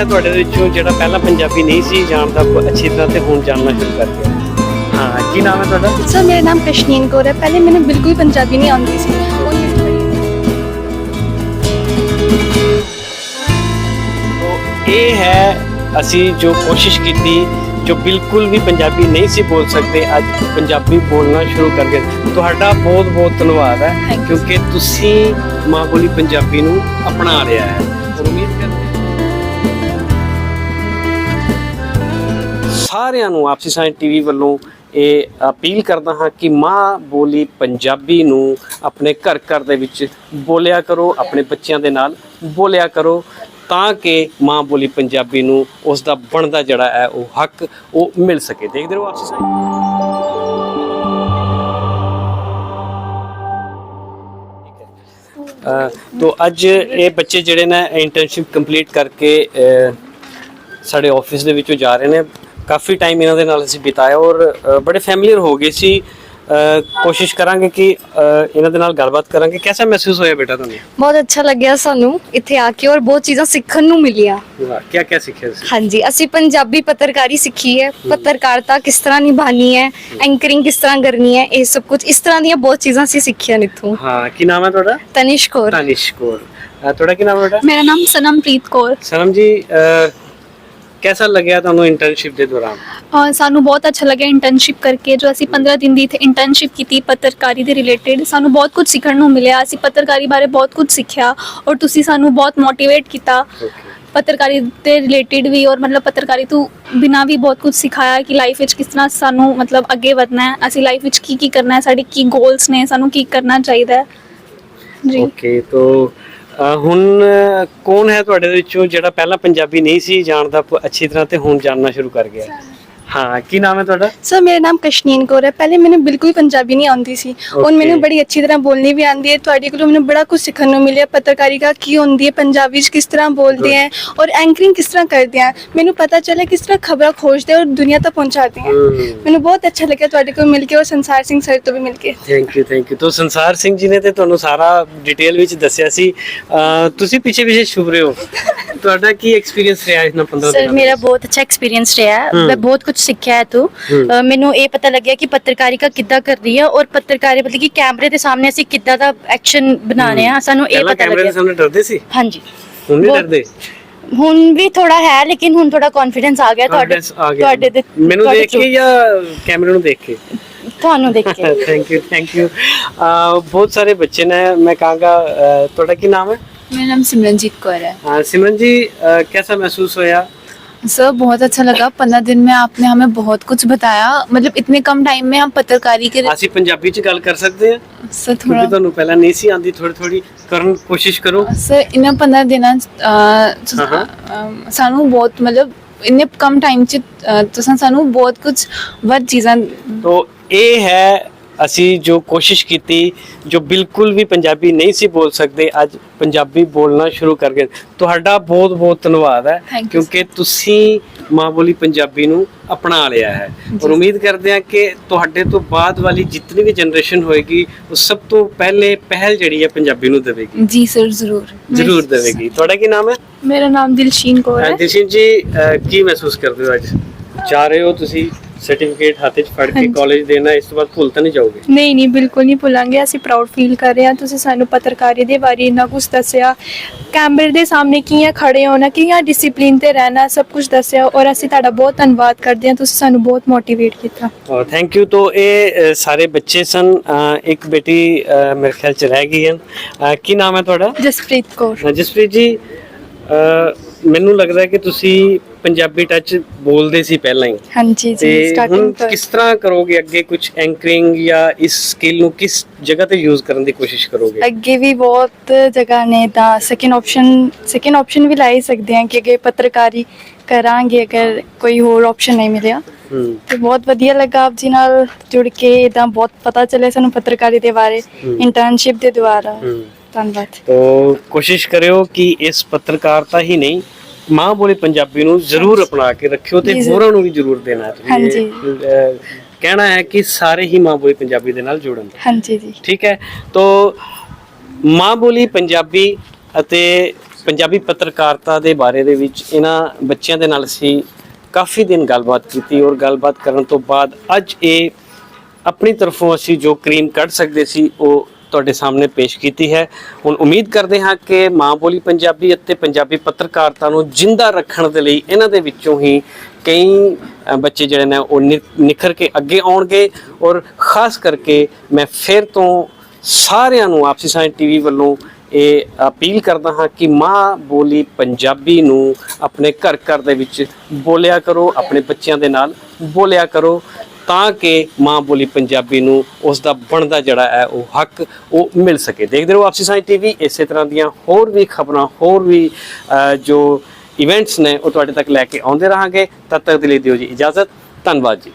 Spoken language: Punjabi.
ਹੈ ਤੁਹਾਡੇ ਵਿੱਚੋਂ ਜਿਹੜਾ ਪਹਿਲਾਂ ਪੰਜਾਬੀ ਨਹੀਂ ਸੀ ਜਾਣਦਾ ਅੱਛੀ ਤਰ੍ਹਾਂ ਤੇ ਹੁਣ ਜਾਣਨਾ ਸ਼ੁਰੂ ਕਰ ਗਿਆ ਹਾਂ ਕੀ ਨਾਮ ਹੈ ਤੁਹਾਡਾ? ਸਰ ਮੇਰਾ ਨਾਮ ਕਸ਼ਨੀਨ ਕੌਰ ਹੈ। ਪਹਿਲੇ ਮੈਨੂੰ ਬਿਲਕੁਲ ਪੰਜਾਬੀ ਨਹੀਂ ਆਉਂਦੀ ਸੀ। ਇਹ ਹੈ ਅਸੀਂ ਜੋ ਕੋਸ਼ਿਸ਼ ਕੀਤੀ ਜੋ ਬਿਲਕੁਲ ਵੀ ਪੰਜਾਬੀ ਨਹੀਂ ਸੀ ਬੋਲ ਸਕਦੇ ਅੱਜ ਪੰਜਾਬੀ ਬੋਲਣਾ ਸ਼ੁਰੂ ਕਰ ਗਏ। ਤੁਹਾਡਾ ਬਹੁਤ ਬਹੁਤ ਧੰਨਵਾਦ ਹੈ. ਕਿਉਂਕਿ ਤੁਸੀਂ ਮਾਂ ਬੋਲੀ ਪੰਜਾਬੀ ਨੂੰ ਅਪਣਾ ਲਿਆ ਹੈ। ਉਮੀਦ ਕਰਦੇ ਸਾਰਿਆਂ ਨੂੰ ਆਪਸੀ ਸਾਇੰਸ ਟੀਵੀ ਵੱਲੋਂ ਇਹ ਅਪੀਲ ਕਰਦਾ ਹਾਂ ਕਿ ਮਾਂ ਬੋਲੀ ਪੰਜਾਬੀ ਨੂੰ ਆਪਣੇ ਘਰ ਘਰ ਦੇ ਵਿੱਚ ਬੋਲਿਆ ਕਰੋ, ਆਪਣੇ ਬੱਚਿਆਂ ਦੇ ਨਾਲ ਬੋਲਿਆ ਕਰੋ ਤਾਂ ਕਿ ਮਾਂ ਬੋਲੀ ਪੰਜਾਬੀ ਨੂੰ ਉਸ ਦਾ ਬਣਦਾ ਜਿਹੜਾ ਹੈ ਉਹ ਹੱਕ ਉਹ ਮਿਲ ਸਕੇ। ਦੇਖਦੇ ਰਹੋ ਆਪਸੀ ਸਾਇੰਸ ਤੋ ਅੱਜ ਇਹ ਬੱਚੇ ਜਿਹੜੇ ਨੇ ਇੰਟਰਨਸ਼ਿਪ ਕੰਪਲੀਟ ਕਰਕੇ ਸਾਡੇ ਆਫਿਸ ਦੇ ਵਿੱਚੋਂ ਜਾ ਰਹੇ ਨੇ। ਕਾਫੀ ਟਾਈਮ ਇਹਨਾਂ ਦੇ ਨਾਲ ਅਸੀਂ ਬਿਤਾਇਆ ਔਰ ਬੜੇ ਫੈਮਿਲੀਅਰ ਹੋ ਗਏ ਸੀ। ਅ, ਕੋਸ਼ਿਸ਼ ਕਰਾਂਗੇ ਕਿ ਇਹਨਾਂ ਦੇ ਨਾਲ ਗੱਲਬਾਤ ਕਰਾਂਗੇ। ਕਿਹਦਾ ਮਹਿਸੂਸ ਹੋਇਆ ਬੇਟਾ ਤੁਹਾਨੂੰ? ਬਹੁਤ ਅੱਛਾ ਲੱਗਿਆ ਸਾਨੂੰ ਇੱਥੇ ਆ ਕੇ ਔਰ ਬਹੁਤ ਚੀਜ਼ਾਂ ਸਿੱਖਣ ਨੂੰ ਮਿਲੀਆਂ। ਵਾਹ ਕੀ ਕੀ ਸਿੱਖਿਆ ਸੀ ਹਾਂਜੀ ਅਸੀਂ ਪੰਜਾਬੀ ਪੱਤਰਕਾਰੀ ਸਿੱਖੀ ਹੈ। ਪੱਤਰਕਾਰਤਾ ਕਿਸ ਤਰ੍ਹਾਂ ਨਿਭਾਣੀ ਹੈ ਐਂਕਰਿੰਗ ਕਿਸ ਤਰ੍ਹਾਂ ਕਰਨੀ ਹੈ ਇਹ ਸਭ ਕੁਝ ਇਸ ਤਰ੍ਹਾਂ ਦੀਆਂ ਬਹੁਤ ਚੀਜ਼ਾਂ ਅਸੀਂ ਸਿੱਖੀਆਂ ਇੱਥੋਂ। ਹਾਂ ਕੀ ਨਾਮ ਹੈ ਤੁਹਾਡਾ? ਤਨਿਸ਼ ਕੌਰ। ਤਾਨਿਸ਼ ਕੌਰ। ਤੁਹਾਡਾ ਕੀ ਨਾਮ ਹੈ ਬੇਟਾ? ਮੇਰਾ ਨਾਮ ਸਨਮਪ੍ਰੀਤ ਕੌਰ। ਸਨਮ ਜੀ ਕਿਹਦਾ ਲੱਗਿਆ ਤੁਹਾਨੂੰ ਇੰਟਰਨਸ਼ਿਪ ਦੇ ਦੌਰਾਨ? ਅ, ਸਾਨੂੰ ਬਹੁਤ ਅੱਛਾ ਲੱਗਿਆ ਇੰਟਰਨਸ਼ਿਪ ਕਰਕੇ ਜੋ ਅਸੀਂ 15 ਦਿਨ ਦੀ ਇੱਥੇ ਇੰਟਰਨਸ਼ਿਪ ਕੀਤੀ ਪੱਤਰਕਾਰੀ ਦੇ ਰਿਲੇਟਡ ਸਾਨੂੰ ਬਹੁਤ ਕੁਝ ਸਿੱਖਣ ਨੂੰ ਮਿਲਿਆ। ਅਸੀਂ ਪੱਤਰਕਾਰੀ ਬਾਰੇ ਬਹੁਤ ਕੁਝ ਸਿੱਖਿਆ ਔਰ ਤੁਸੀਂ ਸਾਨੂੰ ਬਹੁਤ ਮੋਟੀਵੇਟ ਕੀਤਾ। ਪੱਤਰਕਾਰੀ ਦੇ ਰਿਲੇਟਡ ਵੀ ਔਰ ਮਤਲਬ ਪੱਤਰਕਾਰੀ ਤੋਂ ਬਿਨਾ ਵੀ ਬਹੁਤ ਕੁਝ ਸਿਖਾਇਆ ਕਿ ਲਾਈਫ ਵਿੱਚ ਕਿਸ ਤਰ੍ਹਾਂ ਸਾਨੂੰ ਮਤਲਬ ਅੱਗੇ ਵਧਣਾ ਹੈ ਅਸੀਂ ਲਾਈਫ ਵਿੱਚ ਕੀ ਕੀ ਕਰਨਾ ਹੈ ਸਾਡੇ ਕੀ ਗੋਲਸ ਨੇ ਸਾਨੂੰ ਕੀ ਕਰਨਾ ਚਾਹੀਦਾ ਹੈ। ਜੀ। ਓਕੇ ਤੋ ਹੁਣ ਕੌਣ ਹੈ ਤੁਹਾਡੇ ਵਿੱਚੋਂ ਜਿਹੜਾ ਪਹਿਲਾਂ ਪੰਜਾਬੀ ਨਹੀਂ ਸੀ ਜਾਣਦਾ, ਪ- ਅੱਛੀ ਤਰ੍ਹਾਂ ਤੇ ਹੁਣ ਜਾਣਨਾ ਸ਼ੁਰੂ ਕਰ ਗਿਆ? ਹਾਂ ਕੀ ਨਾਮ ਹੈ ਤੁਹਾਡਾ? ਸਰ ਮੇਰਾ ਨਾਮ ਕਸ਼ਨੀਨ ਕੌਰ ਹੈ। ਪਹਿਲੇ ਮੈਨੂੰ ਬਿਲਕੁਲ ਪੰਜਾਬੀ ਨਹੀਂ ਆਉਂਦੀ ਸੀ। ਹੁਣ. ਮੈਨੂੰ ਬੜੀ ਅੱਛੀ ਤਰ੍ਹਾਂ ਬੋਲਣੀ ਵੀ ਆਉਂਦੀ ਹੈ। ਤੁਹਾਡੇ ਕੋਲੋਂ ਮੈਨੂੰ ਬੜਾ ਕੁਝ ਸਿੱਖਣ ਨੂੰ ਮਿਲਿਆ। ਪੱਤਰਕਾਰਿਤਾ ਕੀ ਹੁੰਦੀ ਹੈ ਪੰਜਾਬੀ 'ਚ ਕਿਸ ਤਰ੍ਹਾਂ ਬੋਲਦੇ ਹੈ ਔਰ ਐਂਕਰਿੰਗ ਕਿਸ ਤਰ੍ਹਾਂ ਕਰਦੇ ਹੈ। ਮੈਨੂੰ ਪਤਾ ਚੱਲਿਆ ਕਿਸ ਤਰ੍ਹਾਂ ਖਬਰਾਂ ਖੋਜਦੇ ਔਰ ਦੁਨੀਆ ਤੱਕ ਪਹੁੰਚਾते हैं ਮੈਨੂੰ ਬਹੁਤ ਅੱਛਾ ਲੱਗਿਆ ਤੁਹਾਡੇ ਕੋਲ ਮਿਲ ਕੇ ਔਰ ਸੰਸਾਰ ਸਿੰਘ ਸਰ ਤੋਂ ਵੀ ਮਿਲ ਕੇ। Thank you thank you to Sansar Singh ਜੀ ਨੇ ਤੇ ਤੁਹਾਨੂੰ ਸਾਰਾ ਡਿਟੇਲ ਵਿੱਚ ਦੱਸਿਆ ਸੀ। ਤੁਸੀਂ ਪਿੱਛੇ ਪਿੱਛੇ ਛੁਪ ਰਹੇ ਹੋ। ਤੁਹਾਡਾ ਕੀ ਐਕਸਪੀਰੀਅੰਸ ਰਿਹਾ ਇਹਨਾਂ 15 ਸਰ ਦਿਨਾਂ ਮੇਰਾ ਵਿੱਚ? ਬਹੁਤ ਅੱਛਾ ਐਕਸਪੀਰੀਅੰਸ ਰਿਹਾ। ਹੈ ਹਮ। ਮੈਂ ਬਹੁਤ ਕੁਝ ਸਿੱਖਿਆ ਹੈ ਤੂੰ। ਮੈਨੂੰ ਇਹ ਪਤਾ ਲੱਗਿਆ ਕਿ ਪੱਤਰਕਾਰੀ ਦਾ ਕਿੱਦਾਂ ਕਰਦੀ ਆ ਔਰ ਪੱਤਰਕਾਰੀ ਮਤਲਬ ਕਿ ਕੈਮਰੇ ਦੇ ਸਾਹਮਣੇ ਅਸੀਂ ਕਿੱਦਾਂ ਦਾ ਐਕਸ਼ਨ ਬਣਾਣੇ ਆ ਸਾਨੂੰ ਇਹ ਪਤਾ ਲੱਗਿਆ। ਕੈਮਰੇ ਡਰਦੇ ਸੀ? ਹਾਂਜੀ। ਹੁਣ ਨਹੀਂ ਡਰਦੇ? ਹੁਣ ਵੀ ਥੋੜਾ ਹੈ ਲੇਕਿਨ ਹੁਣ ਥੋੜਾ ਕੌਨਫੀਡੈਂਸ ਆ ਗਿਆ ਤੁਹਾਡੇ ਤੁਹਾਡੇ ਤੇ ਮੈਨੂੰ ਦੇਖ ਕੇ ਜਾਂ ਕੈਮਰੇ ਨੂੰ ਦੇਖ ਕੇ? ਤੁਹਾਨੂੰ ਦੇਖ ਕੇ। ਥੈਂਕ ਯੂ ਥੈਂਕ ਯੂ ਬਹੁਤ ਸਾਰੇ ਬੱਚੇ ਨੇ ਮੈਂ ਕਹਾਂਗਾ ਤੁਹਾਡਾ ਕੀ ਨਾਮ ਹੈ? ਮੇਰਾ ਨਾਮ ਸਿਮਰਨਜੀਤ ਕੌਰ ਹੈ। ਹਾਂ ਸਿਮਰਨ ਜੀ ਕਿਹਦਾ ਮਹਿਸੂਸ ਹੋਇਆ? सर बहुत अच्छा लगा पंद्रह दिन में आपने हमें बहुत कुछ बताया मतलब इतने कम टाइम में हम पत्रकारी के ਅਸੀਂ ਪੰਜਾਬੀ ਚ ਗੱਲ ਕਰ ਸਕਦੇ ਹਾਂ सर ਕਿਉਂਕਿ थोड़ा ਤੁਹਾਨੂੰ ਪਹਿਲਾਂ ਨਹੀਂ ਸੀ ਆਂਦੀ ਥੋੜੀ ਥੋੜੀ ਕਰਨ ਕੋਸ਼ਿਸ਼ ਕਰੋ सर इन्हें पंद्रह दिन ਹਾਂ। सानू बहुत मतलब इन्ने कम टाइम च अ, तुसां सानू बहुत कुछ ਵੱਧ ਚੀਜ਼ਾਂ ਤੋ ਇਹ ਹੈ ਅਸੀਂ ਜੋ ਕੋਸ਼ਿਸ਼ ਕੀਤੀ ਜੋ ਬਿਲਕੁਲ ਵੀ ਪੰਜਾਬੀ ਨਹੀਂ ਸੀ ਬੋਲ ਸਕਦੇ ਅੱਜ ਪੰਜਾਬੀ ਬੋਲਣਾ ਸ਼ੁਰੂ ਕਰ ਗਏ। ਤੁਹਾਡਾ ਬਹੁਤ ਬਹੁਤ ਧੰਨਵਾਦ ਹੈ ਕਿਉਂਕਿ ਤੁਸੀਂ ਮਾਂ ਬੋਲੀ ਪੰਜਾਬੀ ਨੂੰ ਅਪਣਾ ਲਿਆ ਹੈ। ਔਰ ਉਮੀਦ ਕਰਦੇ ਹਾਂ ਕਿ ਤੁਹਾਡੇ ਤੋਂ ਬਾਅਦ ਵਾਲੀ ਜਿੰਨੀ ਵੀ ਜਨਰੇਸ਼ਨ ਹੋਏਗੀ ਉਹ ਸਭ ਤੋਂ ਪਹਿਲੇ ਪਹਿਲ ਜਿਹੜੀ ਹੈ ਪੰਜਾਬੀ ਨੂੰ ਦੇਵੇਗੀ। ਜੀ ਸਰ ਜ਼ਰੂਰ। ਜ਼ਰੂਰ ਦੇਵੇਗੀ। ਤੁਹਾਡਾ ਕੀ ਨਾਮ ਹੈ? ਮੇਰਾ ਨਾਮ ਦਿਲਸ਼ੀਨ ਕੌਰ ਹੈ। ਦਿਲਸ਼ਨ ਜੀ ਕੀ ਮਹਿਸੂਸ ਕਰਦੇ ਹੋ ਅੱਜ? ਜਾ ਰਹੇ ਹੋ ਤੁਸੀਂ? ਸਰਟੀਫਿਕੇਟ ਹੱਥ 'ਚ ਫੜ ਕੇ ਹਾਂਜੀ। ਕਾਲਜ ਦੇਣਾ ਇਸ ਤੋਂ ਬਾਅਦ ਭੁੱਲ ਤਾਂ ਨਹੀਂ ਜਾਓਗੇ? ਨਹੀਂ ਨਹੀਂ ਬਿਲਕੁਲ ਨਹੀਂ ਭੁੱਲਾਂਗੇ। ਅਸੀਂ ਪ੍ਰਾਊਡ ਫੀਲ ਕਰ ਰਹੇ ਹਾਂ। ਤੁਸੀਂ ਸਾਨੂੰ ਪੱਤਰਕਾਰੀ ਦੇ ਬਾਰੇ ਇੰਨਾ ਕੁਝ ਦੱਸਿਆ। ਕੈਮਰੇ ਦੇ ਸਾਹਮਣੇ ਕਿਵੇਂ ਖੜੇ ਹੋਣਾ ਕਿਵੇਂ ਡਿਸਪਲਿਨ ਤੇ ਰਹਿਣਾ ਸਭ ਕੁਝ ਦੱਸਿਆ। ਔਰ ਅਸੀਂ ਤੁਹਾਡਾ ਬਹੁਤ ਧੰਨਵਾਦ ਕਰਦੇ ਹਾਂ। ਤੁਸੀਂ ਸਾਨੂੰ ਬਹੁਤ ਮੋਟੀਵੇਟ ਕੀਤਾ। ਔਰ ਥੈਂਕ ਯੂ ਤੋਂ ਇਹ ਸਾਰੇ ਬੱਚੇ ਸਨ। ਇੱਕ ਬੇਟੀ ਮੇਰੇ ਖਿਆਲ 'ਚ ਰਹਿ ਗਈ ਹੈ। ਅਹ, ਕੀ ਨਾਮ ਹੈ ਤੁਹਾਡਾ? ਜਸਪ੍ਰੀਤ ਕੌਰ। ਜਸਪ੍ਰੀਤ ਜੀ ਮੈਨੂੰ ਲੱਗਦਾ ਹੈ ਕਿ ਤੁਸੀਂ ਪੰਜਾਬੀ ਟੱਚ ਬੋਲਦੇ ਸੀ ਪਹਿਲਾਂ ਹੀ। ਹਾਂਜੀ ਤੇ ਜੀ ਹੁਣ ਸਟਾਰਟਿੰਗ ਤੋਂ। ਕਿਸ ਤਰ੍ਹਾਂ ਕਰੋਗੇ ਅੱਗੇ ਕੁਝ ਐਂਕਰਿੰਗ ਜਾਂ ਇਸ ਸਕਿੱਲ ਨੂੰ ਕਿਸ ਜਗ੍ਹਾ ਤੇ ਯੂਜ਼ ਕਰਨ ਦੀ ਕੋਸ਼ਿਸ਼ ਕਰੋਗੇ? ਅੱਗੇ ਵੀ ਬਹੁਤ ਜਗ੍ਹਾ ਨੇ ਤਾਂ ਸੈਕਿੰਡ ਆਪਸ਼ਨ ਸੈਕਿੰਡ ਆਪਸ਼ਨ ਵੀ ਲਾਈ ਸਕਦੇ ਹਾਂ ਕਿ ਅੱਗੇ ਪੱਤਰਕਾਰੀ ਕਰਾਂਗੇ ਅਗਰ ਕੋਈ ਹੋਰ ਆਪਸ਼ਨ ਨਹੀਂ ਮਿਲਿਆ। ਹੂੰ। ਤੇ ਬਹੁਤ ਵਧੀਆ ਲੱਗਾ ਆਪ ਜੀ ਨਾਲ ਜੁੜ ਕੇ ਇਦਾਂ ਬਹੁਤ ਪਤਾ ਚੱਲਿਆ ਸਾਨੂੰ ਪੱਤਰਕਾਰੀ ਦੇ ਬਾਰੇ ਹਮ। ਇੰਟਰਨਸ਼ਿਪ ਦੇ ਦੁਆਰਾ। ਹੂੰ। ਧੰਨਵਾਦ। ਤੋ ਕੋਸ਼ਿਸ਼ ਕਰਿਓ ਕਿ ਇਸ ਪੱਤਰਕਾਰਤਾ ਹੀ ਨਹੀਂ ਮਾਂ ਬੋਲੀ ਪੰਜਾਬੀ ਨੂੰ ਜ਼ਰੂਰ ਅਪਣਾ ਕੇ ਰੱਖਿਓ ਤੇ। ਹੋਰਾਂ ਨੂੰ ਵੀ ਜ਼ਰੂਰ ਦੇਣਾ ਹੈ। ਤੁਸੀਂ ਹਾਂਜੀ। ਕਹਿਣਾ ਹੈ ਕਿ ਸਾਰੇ ਹੀ ਮਾਂ ਬੋਲੀ ਪੰਜਾਬੀ ਦੇ ਨਾਲ ਜੁੜਨ ਹਾਂਜੀ ਜੀ। ਠੀਕ ਹੈ? ਤੋ ਮਾਂ ਬੋਲੀ ਪੰਜਾਬੀ ਅਤੇ ਪੰਜਾਬੀ ਪੱਤਰਕਾਰਤਾ ਦੇ ਬਾਰੇ ਦੇ ਵਿੱਚ ਇਹਨਾਂ ਬੱਚਿਆਂ ਦੇ ਨਾਲ ਅਸੀਂ ਕਾਫੀ ਦਿਨ ਗੱਲਬਾਤ ਕੀਤੀ ਔਰ ਗੱਲਬਾਤ ਕਰਨ ਤੋਂ ਬਾਅਦ ਅੱਜ ਇਹ ਆਪਣੀ ਤਰਫੋਂ ਅਸੀਂ ਜੋ ਕਰੀਮ ਕੱਢ ਸਕਦੇ ਸੀ ਉਹ ਤੁਹਾਡੇ ਸਾਹਮਣੇ ਪੇਸ਼ ਕੀਤੀ ਹੈ। ਹੁਣ ਉਮੀਦ ਕਰਦੇ ਹਾਂ ਕਿ ਮਾਂ ਬੋਲੀ ਪੰਜਾਬੀ ਅਤੇ ਪੰਜਾਬੀ ਪੱਤਰਕਾਰਤਾ ਨੂੰ ਜਿੰਦਾ ਰੱਖਣ ਦੇ ਲਈ ਇਹਨਾਂ ਦੇ ਵਿੱਚੋਂ ਹੀ ਕਈ ਬੱਚੇ ਜਿਹੜੇ ਨੇ ਉਹ ਨਿ- ਨਿਖਰ ਕੇ ਅੱਗੇ ਆਉਣਗੇ ਔਰ ਖਾਸ ਕਰਕੇ ਮੈਂ ਫਿਰ ਤੋਂ ਸਾਰਿਆਂ ਨੂੰ ਆਪਸੀ ਸਾਇੰਸ ਟੀਵੀ ਵੱਲੋਂ ਇਹ ਅਪੀਲ ਕਰਦਾ ਹਾਂ ਕਿ ਮਾਂ ਬੋਲੀ ਪੰਜਾਬੀ ਨੂੰ ਆਪਣੇ ਘਰ ਘਰ ਦੇ ਵਿੱਚ ਬੋਲਿਆ ਕਰੋ, ਆਪਣੇ ਬੱਚਿਆਂ ਦੇ ਨਾਲ ਬੋਲਿਆ ਕਰੋ। ਤਾਂ ਕਿ ਮਾਂ ਬੋਲੀ ਪੰਜਾਬੀ ਨੂੰ ਉਸ ਦਾ ਬਣਦਾ ਜਿਹੜਾ ਹੈ ਉਹ ਹੱਕ ਉਹ ਮਿਲ ਸਕੇ। ਦੇਖਦੇ ਰਹੋ ਆਪਸੀ ਸਾਇੰਸ ਟੀਵੀ, ਇਸੇ ਤਰ੍ਹਾਂ ਦੀਆਂ ਹੋਰ ਵੀ ਖਬਰਾਂ, ਹੋਰ ਵੀ ਜੋ ਇਵੈਂਟਸ ਨੇ ਉਹ ਤੁਹਾਡੇ ਤੱਕ ਲੈ ਕੇ ਆਉਂਦੇ ਰਹਾਂਗੇ। ਤਦ ਤੱਕ ਦੇ ਲਈ ਦਿਓ ਜੀ ਇਜਾਜ਼ਤ। ਧੰਨਵਾਦ ਜੀ।